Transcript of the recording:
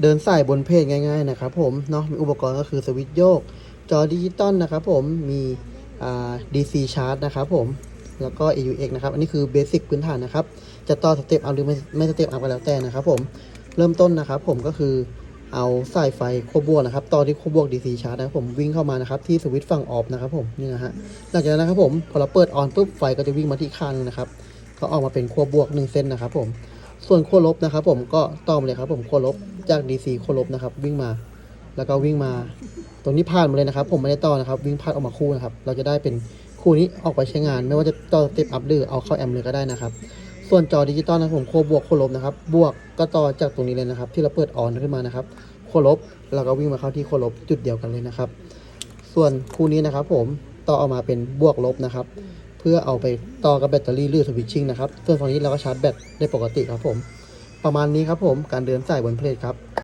เดินสายบนเพจง่าย ๆ นะครับผมเนาะมีอุปกรณ์ก็คือสวิตช์โยก จอดิจิตอลนะครับผมมีอ่า DC Charge นะครับผมแล้วก็ AUX นะครับ อันนี้คือเบสิกพื้นฐานนะครับ จะต่อสเต็ปเอัพหรือไม่ไม่สเต็ปเอัพก็แล้วแต่นะครับผม เริ่มต้นนะครับผมก็คือเอาสายไฟขั้วบวกนะครับ ต่อที่ขั้วบวก DC Charge นะครับผมวิ่งเข้ามานะครับที่สวิตช์ฝั่งออฟนะครับผมนี่นะฮะ หลังจากนั้นนะครับผมพอเราเปิดออนปุ๊บไฟก็จะวิ่งมาที่ข้างนึงนะครับ ก็ออกมาเป็นขั้วบวก1เส้นนะครับผม ส่วนขั้วลบนะครับ ผมก็ต่อมาเลยครับ ผมขั้วลบจาก DC ขั้วลบนะครับ วิ่งมา แล้วก็วิ่งมา ตรงนี้ผ่านมาเลยนะครับ ผมไม่ได้ต่อนะครับ วิ่งผ่านออกมาคู่นะครับ เราจะได้เป็นคู่นี้ออกไปใช้งาน ไม่ว่าจะต่อสเต็ปอัพหรือเอาเข้าแอมเลยก็ได้นะครับ ส่วนจอดิจิตอลนะผมขั้วบวกขั้วลบนะครับ บวกก็ต่อจากตรงนี้เลยนะครับ ที่เราเปิดออนขึ้นมานะครับขั้วลบเราก็วิ่งมาเข้าที่ขั้วลบจุดเดียวกันเลยนะครับ ส่วนคู่นี้นะครับ ผมต่อออกมาเป็นบวกลบนะครับ พื่อเอาไปต่อกับแบตเตอรี่หรือสวิตชิ่งนะครับ ส่วนฝั่งนี้เราก็ชาร์จแบตได้ปกติครับผม ประมาณนี้ครับผม การเดินสายบนเพลทครับ